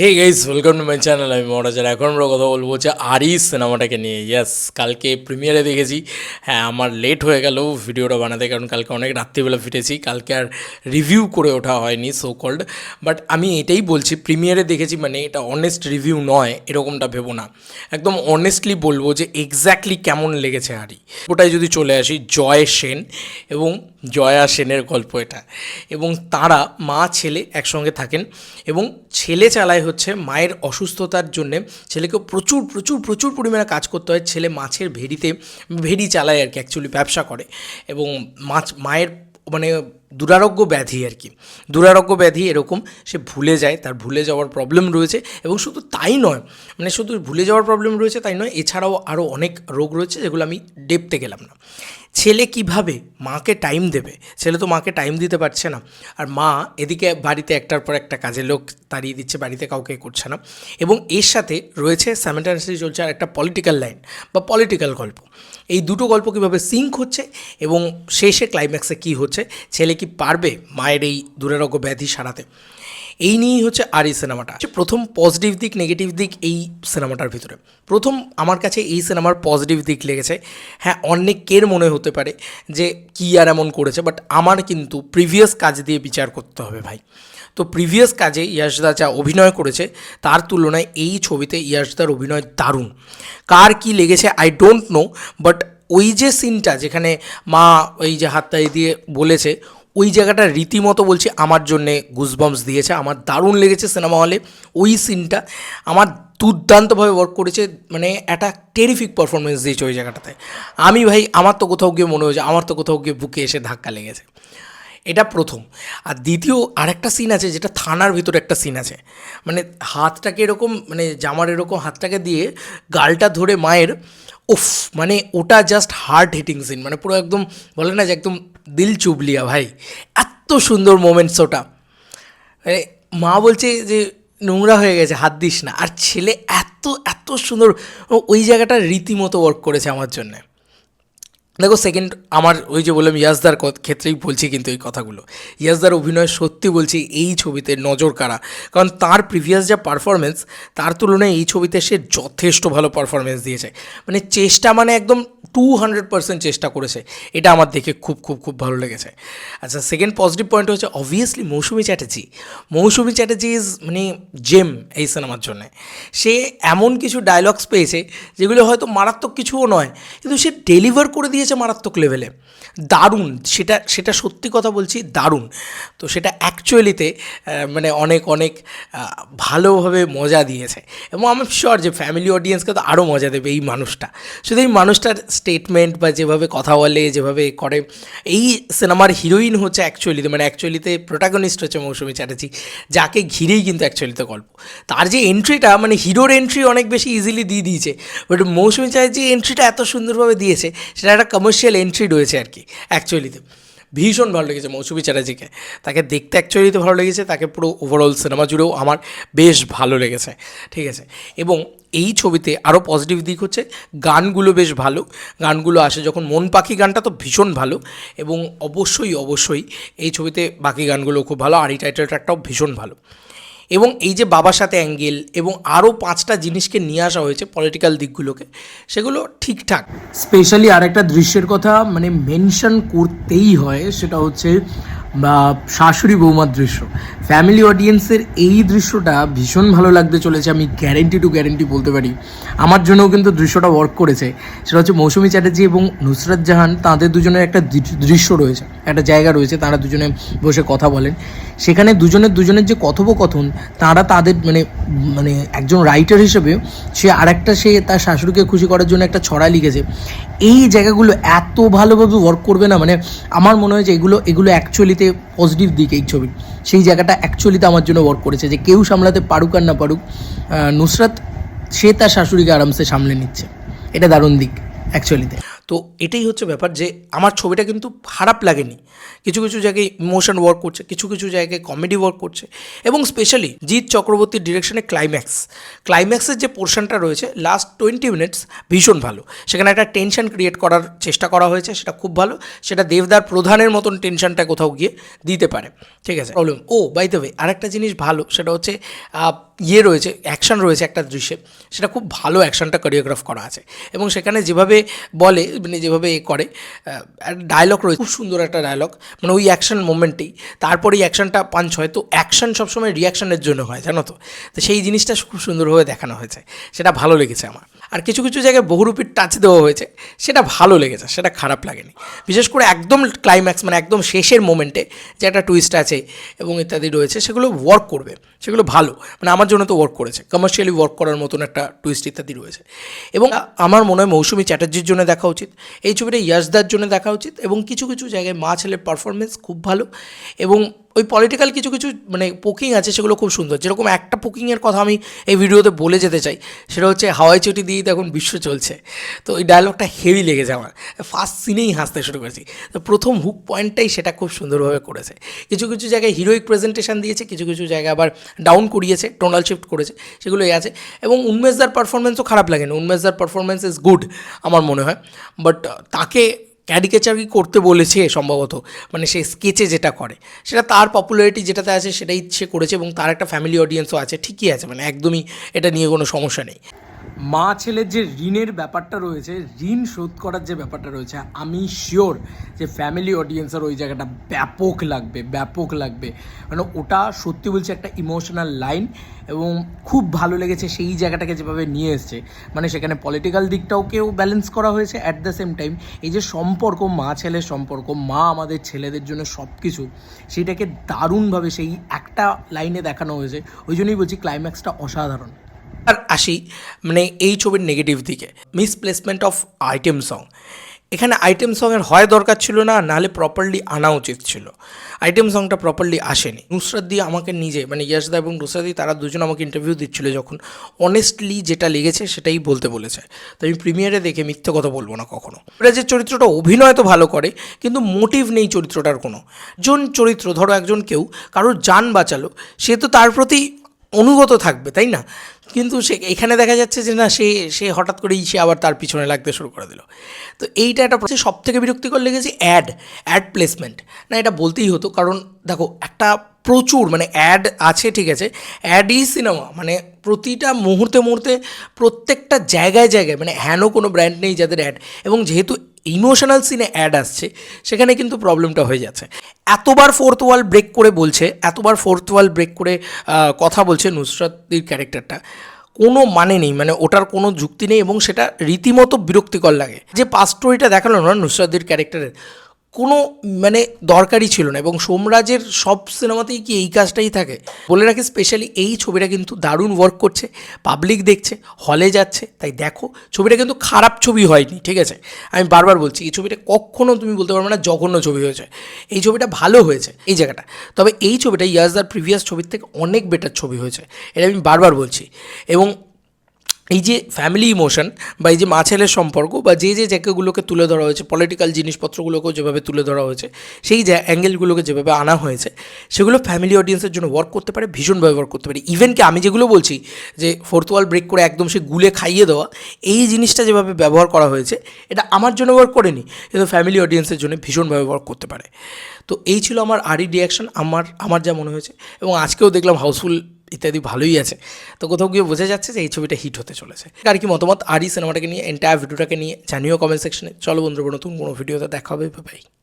Hey guys welcome to my channel আমি মহারাজার এখন আমরা কথা বলব হচ্ছে আরি সিনেমাটাকে নিয়ে। ইয়েস কালকে প্রিমিয়ারে দেখেছি। হ্যাঁ আমার লেট হয়ে গেল ভিডিওটা বানাতে, কারণ কালকে অনেক রাত্রিবেলা ফিরেছি কালকে আর রিভিউ করে ওঠা হয়নি সো কল্ড বাট আমি এটাই বলছি প্রিমিয়ারে দেখেছি মানে এটা অনেস্ট রিভিউ নয়, এরকমটা ভেবো না। একদম অনেস্টলি বলব যে এক্স্যাক্টলি কেমন লেগেছে আরি। ওটাই যদি চলে আসি, জয় সেন এবং জয়া সেনের গল্প এটা। এবং তারা মা, ছেলে একসঙ্গে থাকেন এবং ছেলে চালায় হচ্ছে মায়ের অসুস্থতার জন্যে। ছেলেকে প্রচুর প্রচুর প্রচুর পরিমাণে কাজ করতে হয়। ছেলে মাছের ভেড়িতে, ভেড়ি চালায় আর কি অ্যাকচুয়ালি ব্যবসা করে। এবং মাছ, মায়ের মানে দুরারোগ্য ব্যাধি আর কি। দুরারোগ্য ব্যাধি এরকম সে ভুলে যায়, তার ভুলে যাওয়ার প্রবলেম রয়েছে এবং শুধু তাই নয় মানে শুধু ভুলে যাওয়ার প্রবলেম রয়েছে তাই নয়, এছাড়াও আরও অনেক রোগ রয়েছে যেগুলো আমি ডেপতে গেলাম না। ছেলে কীভাবে মাকে টাইম দেবে? ছেলে তো মাকে টাইম দিতে পারছে না। আর মা এদিকে বাড়িতে একটার পর একটা কাজের লোক তাড়িয়ে দিচ্ছে, বাড়িতে কাউকে করছে না। এবং এর সাথে রয়েছে স্যামেন্টাসলি চলছে আর একটা পলিটিক্যাল লাইন বা পলিটিক্যাল গল্প। এই দুটো গল্প কীভাবে সিঙ্ক হচ্ছে এবং শেষে ক্লাইম্যাক্সে কী হচ্ছে? ছেলে কি পারবে মায়ের এই দুরারোগ্য ব্যাধি সারাতে? এই নিয়েই হচ্ছে আর এই সিনেমাটা। প্রথম পজিটিভ দিক নেগেটিভ দিক এই সিনেমাটার ভিতরে। প্রথম আমার কাছে এই সিনেমার পজিটিভ দিক লেগেছে। হ্যাঁ অনেকের মনে হতে পারে যে কী আর এমন করেছে বাট আমার কিন্তু প্রিভিয়াস কাজ দিয়ে বিচার করতে হবে ভাই। তো প্রিভিয়াস কাজে ইয়াশদা যা অভিনয় করেছে, তার তুলনায় এই ছবিতে ইয়াশদার অভিনয় দারুণ। কার কি লেগেছে আই ডোন্ট নো বাট ওই যে সিনটা যেখানে মা ওই যে হাতটা দিয়ে বলেছে ওই জায়গাটা রীতিমতো বলছি আমার জন্যে গুজবম্পস দিয়েছে, আমার দারুণ লেগেছে সিনেমা হলে ওই সিনটা আমার দুর্দান্তভাবে ওয়ার্ক করেছে মানে একটা টেরিফিক পারফরমেন্স দিয়েছে ওই জায়গাটাতে। আমি ভাই, আমার তো কোথাও গিয়ে মনে হয়েছে, আমার তো কোথাও গিয়ে বুকে এসে ধাক্কা লেগেছে। এটা প্রথম। আর দ্বিতীয় আরেকটা সিন আছে যেটা থানার ভিতরে একটা সিন আছে। মানে হাতটাকে এরকম মানে জামার এরকম হাতটাকে দিয়ে গালটা ধরে মায়ের, উফ মানে ওটা জাস্ট হার্ট হিটিং সিন মানে পুরো একদম বলে না যে একদম দিল চুবলিয়া ভাই। এত সুন্দর মোমেন্টস ওটা। মানে মা বলছে যে নোংরা হয়ে গেছে, হাত দিস না। আর ছেলে এত এত সুন্দর ওই জায়গাটা রীতিমতো ওয়ার্ক করেছে আমার জন্যে। দেখো সেকেন্ড আমার ওই যে বললাম ইয়াসদার ক্ষেত্রেই বলছি কিন্তু এই কথাগুলো। ইয়াসদার অভিনয় সত্যি বলছি এই ছবিতে নজর কাড়া কারণ তার প্রিভিয়াস যা পারফরমেন্স তার তুলনায় এই ছবিতে সে যথেষ্ট ভালো পারফরমেন্স দিয়েছে। মানে চেষ্টা মানে একদম টু হান্ড্রেড পার্সেন্ট চেষ্টা করেছে। এটা আমার দেখে খুব খুব খুব ভালো লেগেছে। আচ্ছা সেকেন্ড পজিটিভ পয়েন্ট হচ্ছে অবভিয়াসলি মৌসুমি চ্যাটার্জি। মৌসুমি চ্যাটার্জি ইজ মানে জেম এই সিনেমার জন্য। সে এমন কিছু ডায়লগস পেয়েছে যেগুলো হয়তো মারাত্মক কিছুও নয়, কিন্তু সে ডেলিভার করে দিয়েছে মারাত্মক লেভেলে দারুণ, সেটা সেটা সত্যি কথা বলছি, দারুণ। তো সেটা অ্যাকচুয়ালিতে মানে অনেক অনেক ভালোভাবে মজা দিয়েছে। এবং আমি শিওর যে ফ্যামিলি অডিয়েন্সকে তো আরও মজা দেবে এই মানুষটা। শুধু এই মানুষটার স্টেটমেন্ট বা যেভাবে কথা বলে, যেভাবে করে, এই সিনেমার হিরোইন হচ্ছে অ্যাকচুয়ালিতে মানে অ্যাকচুয়ালিতে প্রোটাগনিস্ট হচ্ছে মৌসুমী চ্যাটার্জি, যাকে ঘিরেই কিন্তু অ্যাকচুয়ালিতে গল্প। তার যে এন্ট্রিটা মানে হিরোর এন্ট্রি অনেক বেশি ইজিলি দিয়ে দিয়েছে বাট মৌসুমী চ্যাটার্জি এন্ট্রিটা এত সুন্দরভাবে দিয়েছে, সেটা একটা কমার্শিয়াল এন্ট্রি রয়েছে আর কি অ্যাকচুয়ালিতে ভীষণ ভালো লেগেছে মৌসুমী চ্যাটার্জিকে। তাকে দেখতে অ্যাকচুয়ালিতে ভালো লেগেছে, তাকে পুরো ওভারঅল সিনেমা জুড়েও আমার বেশ ভালো লেগেছে, ঠিক আছে? এবং এই ছবিতে আরও পজিটিভ দিক হচ্ছে, গানগুলো বেশ ভালো। গানগুলো আসে যখন মন পাখি গানটা তো ভীষণ ভালো, এবং অবশ্যই অবশ্যই এই ছবিতে বাকি গানগুলো খুব ভালো। আর এই টাইটেল ট্র্যাকটাও ভীষণ ভালো। এবং এই যে বাবার সাথে অ্যাঙ্গেল এবং আরও পাঁচটা জিনিসকে নিয়ে আসা হয়েছে পলিটিক্যাল দিকগুলোকে, সেগুলো ঠিকঠাক। স্পেশালি আরেকটা দৃশ্যের কথা মানে মেনশন করতেই হয়, সেটা হচ্ছে শাশুড়ি বৌমার দৃশ্য। ফ্যামিলি অডিয়েন্সের এই দৃশ্যটা ভীষণ ভালো লাগতে চলেছে, আমি গ্যারেন্টি টু গ্যারেন্টি বলতে পারি। আমার জন্যও কিন্তু দৃশ্যটা ওয়ার্ক করেছে। সেটা হচ্ছে মৌসুমী চ্যাটার্জি এবং নুসরাত জাহান, তাদের দুজনের একটা দৃশ্য রয়েছে, একটা জায়গা রয়েছে, তারা দুজনে বসে কথা বলেন। সেখানে দুজনের দুজনের যে কথোপকথন, তারা তাদের মানে মানে একজন রাইটার হিসেবে, সে আরেকটা সে তার শাশুড়িকে খুশি করার জন্য একটা ছড়া লিখেছে। এই জায়গাগুলো এত ভালোভাবে ওয়ার্ক করবে না মানে আমার মনে হয় যে এগুলো এগুলো অ্যাকচুয়ালিতে পজিটিভ দিক এই ছবির সেই জায়গাটা অ্যাকচুয়ালিতে আমার জন্য ওয়ার্ক করেছে, যে কেউ সামলাতে পারুক আর না পারুক নুসরাত, সে তার শাশুড়িকে আরামসে সামলে নিচ্ছে। এটা দারুণ দিক অ্যাকচুয়ালিতে তো এটাই হচ্ছে ব্যাপার যে আমার ছবিটা কিন্তু খারাপ লাগেনি। কিছু কিছু জায়গায় ইমোশন ওয়ার্ক করছে, কিছু কিছু জায়গায় কমেডি ওয়ার্ক করছে এবং স্পেশালি জিৎ চক্রবর্তীর ডিরেকশনে ক্লাইম্যাক্স ক্লাইম্যাক্সের যে পোর্শনটা রয়েছে লাস্ট টোয়েন্টি মিনিটস ভীষণ ভালো। সেখানে একটা টেনশন ক্রিয়েট করার চেষ্টা করা হয়েছে, সেটা খুব ভালো। সেটা দেবদার প্রধানের মতন টেনশনটা কোথাও গিয়ে দিতে পারে। ঠিক আছে? প্রবলেম ও বাই দ্য আরেকটা জিনিস ভালো, সেটা হচ্ছে ইয়ে রয়েছে অ্যাকশন রয়েছে একটা দৃশ্যে। সেটা খুব ভালো অ্যাকশনটা কোরিওগ্রাফ করা আছে। এবং সেখানে যেভাবে বলে মানে যেভাবে এ করে ডায়লগ রয়েছে, খুব সুন্দর একটা ডায়লগ মানে ওই অ্যাকশন মোমেন্টেই তারপরে ওই অ্যাকশনটা পাঞ্চ হয়। তো অ্যাকশন সবসময় রিয়াকশনের জন্য হয়, জানো তো? তো সেই জিনিসটা খুব সুন্দরভাবে দেখানো হয়েছে। সেটা ভালো লেগেছে আমার। আর কিছু কিছু জায়গায় বহুরূপীর টাচ দেওয়া হয়েছে। সেটা ভালো লেগেছে, সেটা খারাপ লাগেনি। বিশেষ করে একদম ক্লাইম্যাক্স মানে একদম শেষের মোমেন্টে যে একটা টুইস্ট আছে এবং ইত্যাদি রয়েছে, সেগুলো ওয়ার্ক করবে, সেগুলো ভালো। মানে আমার জন্য তো ওয়ার্ক করেছে কমার্শিয়ালি ওয়ার্ক করার মতন একটা টুইস্ট ইত্যাদি রয়েছে। এবং আমার মনে হয় মৌসুমী চ্যাটার্জির জন্য দেখা উচিত, এই ছবিটা ইয়াসদার জন্য দেখা উচিত এবং কিছু কিছু জায়গায় মা ছেলের পারফরমেন্স খুব ভালো এবং ওই পলিটিক্যাল কিছু কিছু মানে পোকিং আছে সেগুলো খুব সুন্দর। যেরকম একটা পোকিংয়ের কথা আমি এই ভিডিওতে বলে যেতে চাই, সেটা হচ্ছে হাওয়াই চটি দিয়েই তো এখন বিশ্ব চলছে। তো ওই ডায়লগটা হেভি লেগেছে আমার। ফার্স্ট সিনেই হাসতে শুরু করেছি। তো প্রথম হুক পয়েন্টটাই সেটা খুব সুন্দরভাবে করেছে। কিছু কিছু জায়গায় হিরোইক প্রেজেন্টেশন দিয়েছে, কিছু কিছু জায়গায় আবার ডাউন করিয়েছে টোনাল শিফট করেছে, সেগুলোই আছে। এবং উন্মেশদার পারফরমেন্সও খারাপ লাগে লাগেনি উন্মেশদার পারফরমেন্স ইজ গুড আমার মনে হয়। বাট তাকে ক্যারিকেচারই করতে বলেছে সম্ভবত মানে সে স্কেচে যেটা করে, সেটা তার পপুলারিটি যেটাতে আছে সেটাই সে করেছে এবং তার একটা ফ্যামিলি অডিয়েন্সও আছে, ঠিকই আছে মানে একদমই এটা নিয়ে কোনো সমস্যা নেই। মা ছেলের যে ঋণের ব্যাপারটা রয়েছে, ঋণ শোধ করার যে ব্যাপারটা রয়েছে, আমি শিওর যে ফ্যামিলি অডিয়েন্সের ওই জায়গাটা ব্যাপক লাগবে ব্যাপক লাগবে। মানে ওটা সত্যি বলছে একটা ইমোশনাল লাইন এবং খুব ভালো লেগেছে সেই জায়গাটাকে যেভাবে নিয়ে এসছে। মানে সেখানে পলিটিক্যাল দিকটাও কেউ ব্যালেন্স করা হয়েছে অ্যাট দ্য সেম টাইম এই যে সম্পর্ক, মা ছেলের সম্পর্ক, মা আমাদের ছেলেদের জন্য সব কিছু সেটাকে দারুণভাবে সেই একটা লাইনে দেখানো হয়েছে। ওই জন্যই বলছি ক্লাইম্যাক্সটা অসাধারণ। আর আসি মানে এই ছবির নেগেটিভ দিকে। মিসপ্লেসমেন্ট অফ আইটেম সং এখানে আইটেম সঙের হয় দরকার ছিল না, নাহলে প্রপারলি আনা উচিত ছিল। আইটেম সংটা প্রপারলি আসেনি। নুসরাত দি আমাকে নিজে মানে ইয়াসদা এবং নুসরাত দি তারা দুজন আমাকে ইন্টারভিউ দিচ্ছিল যখন। অনেস্টলি যেটা লেগেছে সেটাই বলতে বলেছে। তো আমি প্রিমিয়ারে দেখে মিথ্যে কথা বলব না কখনো। যে চরিত্রটা অভিনয় তো ভালো করে, কিন্তু মোটিভ নেই চরিত্রটার কোনো। জন চরিত্র, ধরো একজন কেউ, কারোর যান বাঁচালো, সে তো তার প্রতি অনুগত থাকবে, তাই না? কিন্তু সে, এখানে দেখা যাচ্ছে যে না, সে সে হঠাৎ করেই সে আবার তার পিছনে লাগতে শুরু করে দিল। তো এইটা একটা সব থেকে বিরক্তিকর লেগেছে অ্যাড অ্যাড প্লেসমেন্ট না, এটা বলতেই হতো, কারণ দেখো, একটা প্রচুর মানে অ্যাড আছে, ঠিক আছে অ্যাডই সিনেমা মানে প্রতিটা মুহূর্তে মুহূর্তে প্রত্যেকটা জায়গায় জায়গায় মানে হ্যানও কোনো ব্র্যান্ড নেই যাদের অ্যাড এবং যেহেতু ইমোশনাল সিনে অ্যাড আসছে, সেখানে কিন্তু প্রবলেমটা হয়ে যাচ্ছে। এতবার ফোর্থ ওয়াল ব্রেক করে বলছে, এতবার ফোর্থ ওয়াল ব্রেক করে কথা বলছে নুসরাতির ক্যারেক্টারটা কোনো মানে নেই মানে ওটার কোনো যুক্তি নেই এবং সেটা রীতিমতো বিরক্তিকর লাগে। যে পাস্টোরিটা দেখাল না নুসরাতির ক্যারেক্টারের কোনো মানে দরকারই ছিল না এবং সোমরাজের সব সিনেমাতেই কি এই কাজটাই থাকে? বলে রাখি স্পেশালি এই ছবিটা কিন্তু দারুণ ওয়ার্ক করছে পাবলিক দেখছে হলে যাচ্ছে, তাই দেখো, ছবিটা কিন্তু খারাপ ছবি হয়নি, ঠিক আছে? আমি বারবার বলছি, এই ছবিটা কখনও তুমি বলতে পারবে না, জঘন্য ছবি হয়েছে। এই ছবিটা ভালো হয়েছে, এই জায়গাটা। তবে এই ছবিটা ইয়াজদার প্রিভিয়াস ছবির থেকে অনেক বেটার ছবি হয়েছে, এটা আমি বারবার বলছি। এবং এই যে ফ্যামিলি ইমোশন বা এই যে মা ছেলের সম্পর্ক বা যে যে জায়গাগুলোকে তুলে ধরা হয়েছে পলিটিক্যাল জিনিসপত্রগুলোকেও যেভাবে তুলে ধরা হয়েছে, সেই যে অ্যাঙ্গেলগুলোকে যেভাবে আনা হয়েছে, সেগুলো ফ্যামিলি অডিয়েন্সের জন্য ওয়ার্ক করতে পারে, ভীষণভাবে ওয়ার্ক করতে পারে। ইভেন কি আমি যেগুলো বলছি যে ফোর্থ ওয়াল ব্রেক করে একদম সে গুলে খাইয়ে দেওয়া, এই জিনিসটা যেভাবে ব্যবহার করা হয়েছে, এটা আমার জন্য ওয়ার্ক করেনি, কিন্তু ফ্যামিলি অডিয়েন্সের জন্য ভীষণভাবে ওয়ার্ক করতে পারে। তো এই ছিল আমার আরই রিয়াকশন আমার আমার যা মনে হয়েছে, এবং আজকেও দেখলাম হাউসফুল ইত্যাদি ভালোই আছে। তো কোথাও গিয়ে বোঝা যাচ্ছে যে এই ছবিটা হিট হতে চলেছে। আর কি মতামত? আর সিনেমাটাকে নিয়ে এন্টায়ার ভিডিওটাকে নিয়ে জানিও কমেন্ট সেকশনে চলো বন্ধুরা, নতুন কোনো ভিডিওতে দেখা হবে। বাই